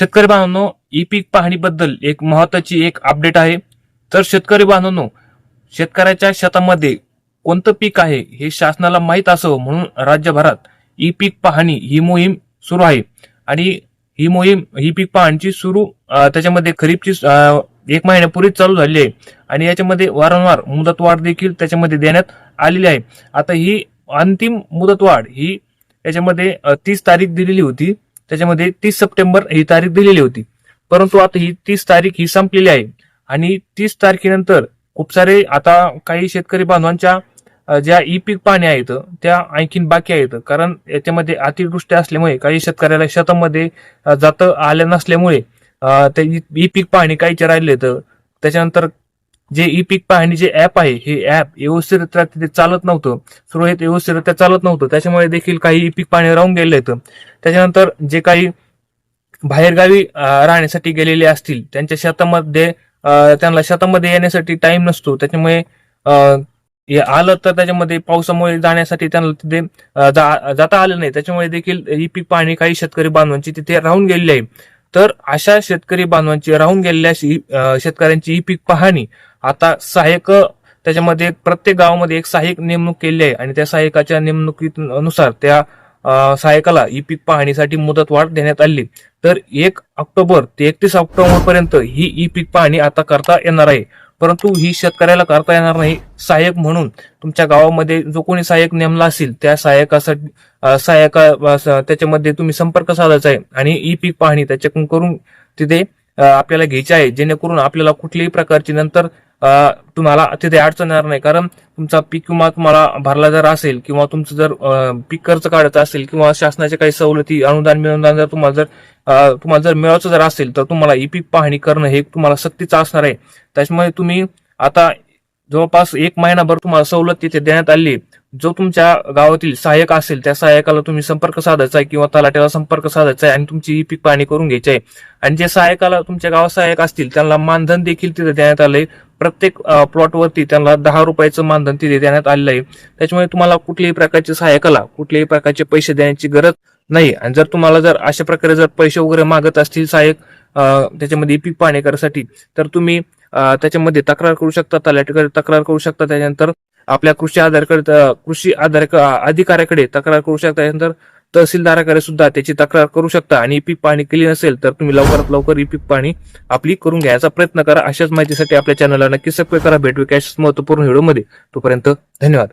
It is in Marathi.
शेतकरी बांधवांनो ई पीक पाहणीबद्दल एक महत्वाची एक अपडेट आहे. तर शेतकरी बांधवांनो शेतकऱ्याच्या शेतामध्ये कोणतं पीक आहे हे शासनाला माहीत असावं म्हणून राज्यभरात ई पीक पाहणी ही मोहीम सुरू आहे. आणि ही मोहीम ही पीक पाहणीची सुरू त्याच्यामध्ये खरीपची एक महिन्यापूर्वीच चालू झाली आहे. आणि याच्यामध्ये वारंवार मुदतवाढ देखील त्याच्यामध्ये देण्यात आलेली आहे. आता ही अंतिम मुदतवाढ ही याच्यामध्ये तीस तारीख दिलेली होती. त्याच्यामध्ये तीस सप्टेंबर ही तारीख दिलेली होती. परंतु आता ही तीस तारीख ही संपलेली आहे. आणि तीस तारखेनंतर खूप सारे आता काही शेतकरी बांधवांच्या ज्या ई पीक पाणी आहेत त्या आणखीन बाकी आहेत. कारण याच्यामध्ये अतिवृष्टी असल्यामुळे काही शेतकऱ्याला शेतामध्ये जातं आल्या नसल्यामुळे ते ई पीक पाहणी काहीचे राहिले तर त्याच्यानंतर जे ई पीक पाहणी जे ऍप आहे हे ऍप व्यवस्थितरित्या तिथे चालत नव्हतं. सुरळीत व्यवस्थितरित्या चालत नव्हतं. त्याच्यामुळे देखील काही ई पीक पाणी राहून गेले आहेत त्याच्यानंतर जे काही बाहेरगावी राहण्यासाठी गेलेले असतील त्यांच्या शेतामध्ये त्यांना शेतामध्ये येण्यासाठी टाइम नसतो. त्याच्यामुळे अं, हे आलं तर त्याच्यामध्ये पावसामुळे जाण्यासाठी त्यांना तिथे जाता आलं नाही. त्याच्यामुळे देखील ही पीक पाहणी काही शेतकरी बांधवांची तिथे राहून गेलेली आहे. तर अशा शेतकरी बांधवांची राहून गेलेल्या शेतकऱ्यांची ही पीक पाहणी आता सहाय्यक त्याच्यामध्ये प्रत्येक गावामध्ये एक सहाय्यक नेमणूक केली आहे आणि त्या सहाय्यकाच्या नेमणुकीनुसार त्या सहाय्यकाला ई पीक पाहणीसाठी मुदतवाढ देण्यात आली. तर एक ऑक्टोबर ते एकतीस ऑक्टोबर पर्यंत ही ई पीक पाहणी आता करता येणार आहे. परंतु ही शेतकऱ्याला करता येणार नाही सहाय्यक म्हणून. तुमच्या गावामध्ये जो कोणी सहाय्यक नेमला असेल त्या सहाय्यकासाठी सहाय्यका त्याच्यामध्ये तुम्ही संपर्क साधायचा आहे आणि ई पीक पाहणी त्याच्याकडून करून तिथे आपल्याला घ्यायची आहे जेणेकरून आपल्याला कुठल्याही प्रकारची नंतर तुम्हाला तिथे अडचण येणार नाही. कारण तुमचा पीक विमा तुम्हाला भरला जर असेल किंवा तुमचं जर पीक कर्ज काढायचं असेल किंवा शासनाच्या काही सवलती अनुदान मिळून जर तुम्हाला जर तुम्हाला जर मिळवायचं जर असेल तर तुम्हाला ई पीक पाहणी करणं हे तुम्हाला सक्तीचं असणार आहे. त्याच्यामुळे तुम्ही आता जवळपास एक महिनाभर तुम्हाला सवलत तिथे देण्यात आली. जो तुमच्या गावातील सहाय्यक असेल त्या सहाय्यकाला तुम्ही संपर्क साधायचा आहे किंवा तलाट्याला संपर्क साधायचा आहे आणि तुमची ई पीक पाहणी करून घ्यायची आहे. आणि जे सहाय्यकाला तुमच्या गावात सहाय्यक असतील त्यांना मानधन देखील तिथे देण्यात आले प्रत्येक प्लॉटवरती त्यांना दहा रुपयाचं मानधन तिथे देण्यात आलेलं आहे. त्याच्यामुळे तुम्हाला कुठल्याही प्रकारच्या सहाय्यकाला कुठल्याही प्रकारचे पैसे देण्याची गरज नाही. आणि जर तुम्हाला जर अशा प्रकारे जर पैसे वगैरे मागत असतील सहाय्यक त्याच्यामध्ये पीक पाहणी करायसाठी तर तुम्ही त्याच्यामध्ये तक्रार करू शकता तलाठीकडे तक्रार करू शकता. त्याच्यानंतर आपल्या कृषी आधारकडे कृषी आधार अधिकाऱ्याकडे तक्रार करू शकता. त्यानंतर तहसीलदाराकडे सुद्धा त्याची तक्रार करू शकता आणि ई पीक पाहणी केली नसेल तर तुम्ही लवकरात लवकर ई पीक पाहणी आपली करून घ्यायचा प्रयत्न करा. अशाच माहितीसाठी आपल्या चॅनलला नक्की सबस्क्राईब करा. भेटू कॅश महत्त्वपूर्ण व्हिडिओमध्ये तोपर्यंत धन्यवाद.